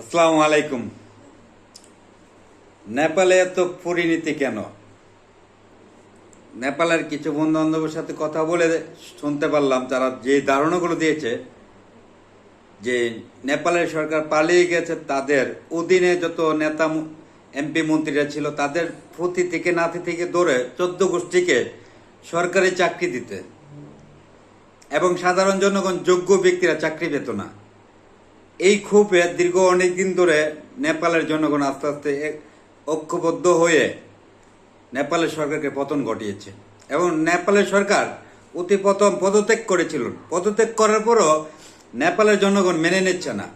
আসসালামু আলাইকুম। নেপালে এত পরিণতি কেন? নেপালের কিছু বন্ধু বান্ধবের সাথে কথা বলে শুনতে পারলাম, তারা যে ধারণাগুলো দিয়েছে যে নেপালের সরকার পালিয়ে গেছে, তাদের অধীনে যত নেতা এমপি মন্ত্রীরা ছিল, তাদের প্রতি থেকে নাতি থেকে ধরে চোদ্দ গোষ্ঠীকে সরকারি চাকরি দিতে। এবং সাধারণ জনগণ যোগ্য ব্যক্তিরা চাকরি পেত না। এই ক্ষোভে দীর্ঘ অনেক দিন ধরে নেপালের জনগণ আস্তে আস্তে ঐক্যবদ্ধ হয়ে নেপালের সরকারকে পতন ঘটিয়েছে এবং নেপালের সরকার অতি প্রথম পদত্যাগ করেছিল। পদত্যাগ করার পরও নেপালের জনগণ মেনে নিচ্ছে না।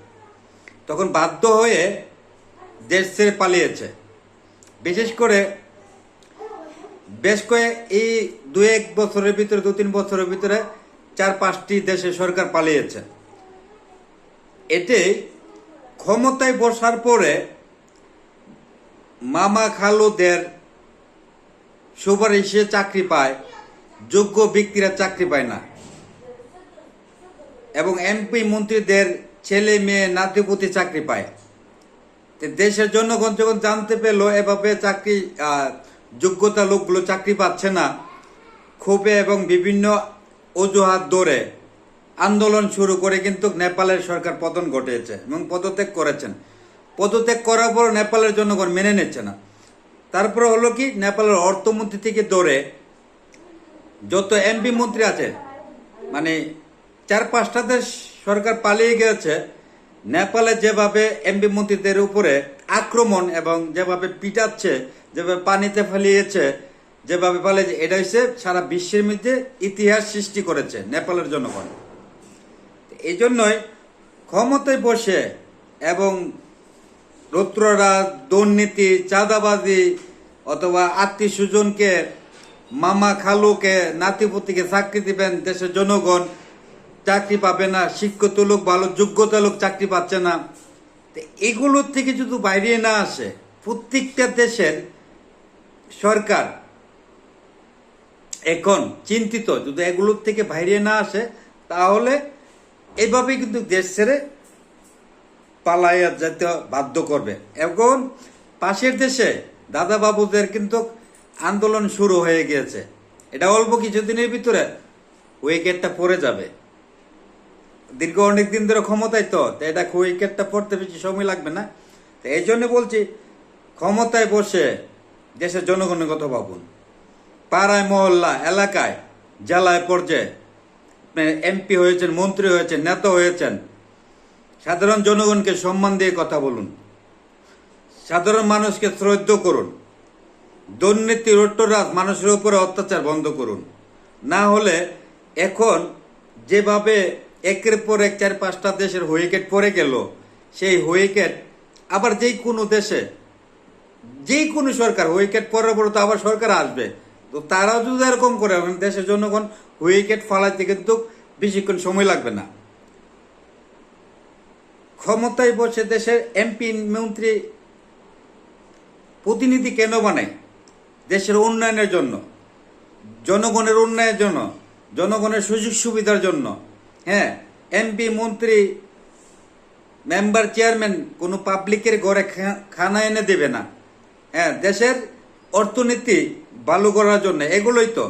তখন বাধ্য হয়ে দেশ ছেড়ে পালিয়েছে। বিশেষ করে বেশ কয়েক এই দু এক বছরের ভিতরে দু তিন বছরের ভিতরে চার পাঁচটি দেশে সরকার পালিয়েছে। এতে ক্ষমতায় বসার পরে মামা খালুদের সুপারিশে চাকরি পায়, যোগ্য ব্যক্তিরা চাকরি পায় না। এবং এমপি মন্ত্রীদের ছেলে মেয়ে নাতিপুতি চাকরি পায়। দেশের জনগণ যখন জানতে পেল এভাবে চাকরি যোগ্যতা লোকগুলো চাকরি পাচ্ছে না, ক্ষোভে এবং বিভিন্ন অজুহাত ধরে আন্দোলন শুরু করে কিন্তু নেপালের সরকার পতন ঘটিয়েছে এবং পদত্যাগ করেছেন। পদত্যাগ করার পর নেপালের জনগণ মেনে নিচ্ছে না। তারপরে হলো কি, নেপালের অর্থমন্ত্রী থেকে ধরে যত এমপি মন্ত্রী আছে মানে চার পাঁচটা দেশ সরকার পালিয়ে গেছে নেপালে যেভাবে এমপি মন্ত্রীদের উপরে আক্রমণ এবং যেভাবে পিটাচ্ছে, যেভাবে পানিতে ফেলিয়েছে, যেভাবে পালিয়েছে, এটা হচ্ছে সারা বিশ্বের মধ্যে ইতিহাস সৃষ্টি করেছে নেপালের জনগণ। এই জন্যই ক্ষমতায় বসে এবং রৌদ্ররা দুর্নীতি, চাঁদাবাজি অথবা আত্মীয় স্বজনকে, মামা খালুকে, নাতিপুতিকে চাকরি দিবেন দেশের জনগণ, চাকরি পাবে না, শিক্ষিত লোক ভালো, যোগ্যতা লোক চাকরি পাচ্ছে না। এগুলোর থেকে যদি বাইরে না আসে, প্রত্যেকটা দেশের সরকার এখন চিন্তিত। যদি এগুলোর থেকে বাইরে না আসে, তাহলে এইভাবেই কিন্তু দেশ ছেড়ে পালাইয়া যেতে বাধ্য করবে। এখন পাশের দেশে দাদা বাবুদের কিন্তু আন্দোলন শুরু হয়ে গিয়েছে। এটা অল্প কিছুদিনের ভিতরে উইকেটটা পড়ে যাবে। দীর্ঘ অনেক দিন ধরে ক্ষমতায় তো এটা উইকেটটা পড়তে বেশি সময় লাগবে না। তো এই জন্য বলছি, ক্ষমতায় বসে দেশের জনগণের কথা ভাবুন। পাড়ায়, মহল্লা, এলাকায়, জেলায়, পর্যায়ে এমপি হয়েছেন, মন্ত্রী হয়েছেন, নেতা হয়েছেন। সাধারণ জনগণকে সম্মান দিয়ে কথা বলুন। সাধারণ মানুষকে শ্রদ্ধ করুন। দুর্নীতি, রোট্টরাজ মানুষের উপরে অত্যাচার বন্ধ করুন। না হলে এখন যেভাবে একের পর এক চার পাঁচটা দেশের হুইকেট পড়ে গেল, সেই হুইকেট আবার যেই কোনো দেশে, যেই কোনো সরকার উইকেট পরে পরে তো আবার সরকার আসবে। তো তারাও যদি এরকম করে দেশের জনগণ উইকেট ফালাইতে কিন্তু বেশিক্ষণ সময় লাগবে না। ক্ষমতায় বসে দেশের এমপি, মন্ত্রী প্রতিনিধি কেন বানায়? দেশের উন্নয়নের জন্য, জনগণের উন্নয়নের জন্য, জনগণের সুযোগ সুবিধার জন্য। হ্যাঁ এমপি, মন্ত্রী, মেম্বার, চেয়ারম্যান কোনো পাবলিকের ঘরে খানা এনে দেবে না। হ্যাঁ দেশের অর্থনীতি ভালো করার জন্য, এগুলোই তো।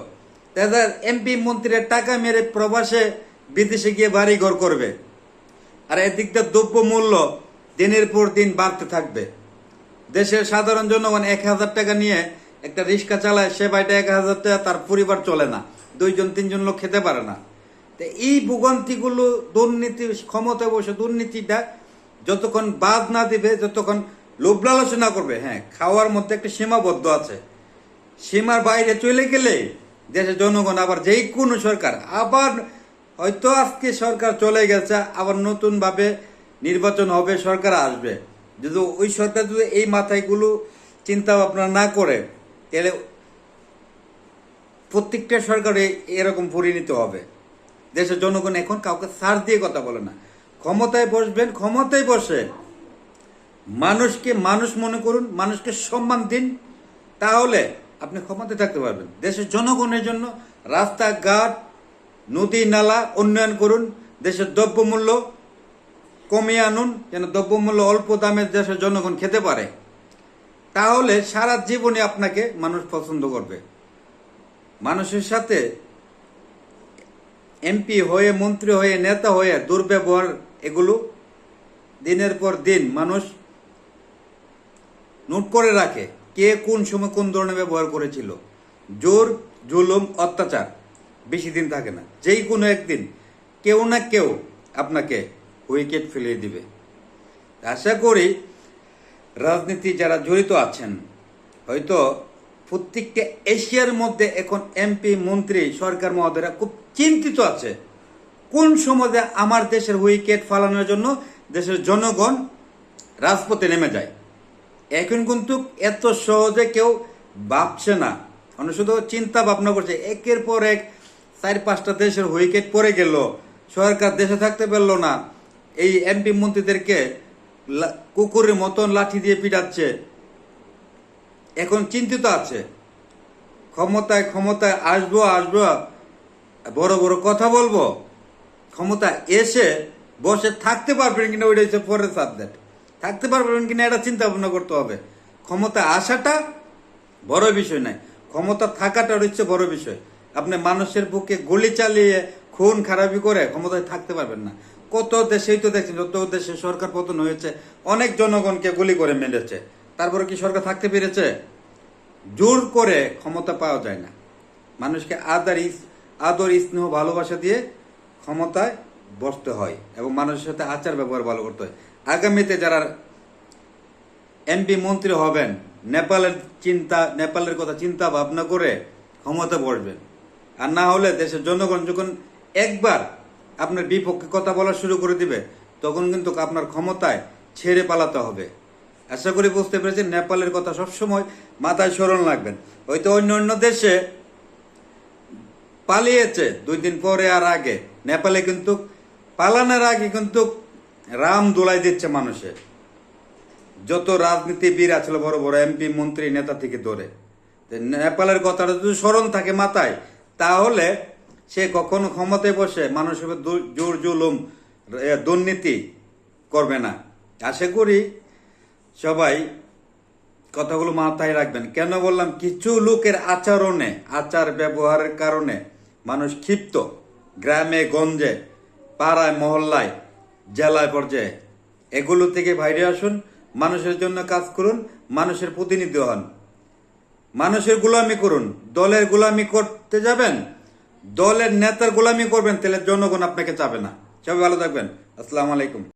তাদের এমপি মন্ত্রীর টাকা মেরে প্রবাসে বিদেশে গিয়ে বাড়ি ঘর করবে। আর এদিকটা দ্রব্য মূল্য দিনের পর দিন বাড়তে থাকবে। দেশের সাধারণ জনগণ এক হাজার টাকা নিয়ে একটা রিক্সা চালায়, সে বাড়িটা এক হাজার টাকা, তার পরিবার চলে না। দুইজন, তিনজন লোক খেতে পারে না। তো এই ভোগান্তিগুলো দুর্নীতি ক্ষমতায় বসে দুর্নীতিটা যতক্ষণ বাদ না দিবে, যতক্ষণ লোভ লালসা করবে হ্যাঁ খাওয়ার মধ্যে একটা সীমাবদ্ধ আছে। সীমার বাইরে চলে গেলে দেশের জনগণ আবার যেই কোনো সরকার, আবার হয়তো আজকে সরকার চলে গেছে, আবার নতুন ভাবে নির্বাচন হবে, সরকার আসবে। যদি ওই সরকার যদি এই মাথায়গুলো চিন্তা ভাবনা না করে, তাহলে প্রত্যেকটা সরকারে এরকম পরিণত হবে। দেশের জনগণ এখন কাউকে সার দিয়ে কথা বলে না। ক্ষমতায় বসবেন, ক্ষমতায় বসে মানুষকে মানুষ মনে করুন, মানুষকে সম্মান দিন। তাহলে আপনি ক্ষমতায় থাকতে পারবেন। দেশের জনগণের জন্য রাস্তাঘাট, নদী, নালা উন্নয়ন করুন, দেশের দ্রব্যমূল্য কমিয়ে আনুন, যেন দ্রব্যমূল্য অল্প দামে দেশের জনগণ খেতে পারে। তাহলে সারা জীবনে আপনাকে মানুষ পছন্দ করবে। মানুষের সাথে এমপি হয়ে, মন্ত্রী হয়ে, নেতা হয়ে দুর্ব্যবহার এগুলো দিনের পর দিন মানুষ নোট করে রাখে। কে কোন সময় কোন ধরনের ব্যবহার করেছিল? জোর, জুলুম, অত্যাচার, বেশি দিন থাকে না। যেই কোনো একদিন কেউ না কেউ আপনাকে উইকেট ফেলিয়ে দিবে। আশা করি রাজনীতি যারা জড়িত আছেন, হয়তো প্রত্যেকটা এশিয়ার মধ্যে এখন এমপি, মন্ত্রী, সরকার মহোদয়রা খুব চিন্তিত আছে, কোন সময় আমার দেশের উইকেট ফালানোর জন্য দেশের জনগণ রাজপথে নেমে যায়। এখন কিন্তু এত সহজে কেউ ভাবছে না। মানে শুধু চিন্তা ভাবনা করছে, একের পর এক চার পাঁচটা দেশের উইকেট পড়ে গেল, সরকার দেশে থাকতে পারল না। এই এমপি মন্ত্রীদেরকে কুকুরের মতন লাঠি দিয়ে পিটাচ্ছে। এখন চিন্তিত আছে। ক্ষমতায় ক্ষমতায় আসব আসব, বড় বড় কথা বলব। ক্ষমতা এসে বসে থাকতে পারবেন কিনা, ওইটা হচ্ছে পরের সাবজেক্ট থাকতে পারবেন কিনা এটা চিন্তা ভাবনা করতে হবে। ক্ষমতা আসাটা বড় বিষয় নয়। ক্ষমতা থাকাটা হচ্ছে বড় বিষয়। আপনি মানুষের বুকে গুলি চালিয়ে, খুন খারাপি করে ক্ষমতায় থাকতে পারবেন না। কত দেশেই তো দেখছেন, যত দেশে সরকার পতন হয়েছে, অনেক জনগণকে গুলি করে মেরেছে। তারপরে কি সরকার থাকতে পেরেছে? জোর করে ক্ষমতা পাওয়া যায় না। মানুষকে আদার, আদর, স্নেহ, ভালোবাসা দিয়ে ক্ষমতায় বসতে হয় এবং মানুষের সাথে আচার ব্যবহার ভালো করতে হয়। আগামীতে যারা এমপি মন্ত্রী হবেন, নেপালের চিন্তা, নেপালের কথা চিন্তা ভাবনা করে ক্ষমতা বসবেন। আর না হলে দেশের জনগণ যখন একবার আপনার বিপক্ষে কথা বলা শুরু করে দিবে, তখন কিন্তু আপনার ক্ষমতায় ছেড়ে পালাতে হবে। আশা করি বুঝতে পেরেছেন, নেপালের কথা সবসময় মাথায় স্মরণ রাখবেন। হয়তো অন্য অন্য দেশে পালিয়েছে, দুই দিন পরে আর আগে। নেপালে কিন্তু পালানোর আগে কিন্তু রাম দোলাই দিচ্ছে মানুষের। যত রাজনীতিবিদ আছে, বড় বড় এমপি, মন্ত্রী, নেতা থেকে ধরে। নেপালের কথাটা যদি স্মরণ থাকে মাথায়, তাহলে সে কখনো ক্ষমতায় বসে মানুষের জোর জুলুম দুর্নীতি করবে না। আশা করি সবাই কথাগুলো মাথায় রাখবেন। কেন বললাম? কিছু লোকের আচরণে আচার ব্যবহারের কারণে মানুষ ক্ষিপ্ত। গ্রামে, গঞ্জে পাড়ায়, মহল্লায়, জেলায় পর্যায়ে। এগুলো থেকে বাইরে আসুন, মানুষের জন্য কাজ করুন, মানুষের প্রতিনিধি হন। মানুষের গোলামি করুন, দলের গোলামি করতে যাবেন, দলের নেতার গোলামি করবেন, তাহলে জনগণ আপনাকে চাবে না। সবাই ভালো থাকবেন। আসসালামু আলাইকুম।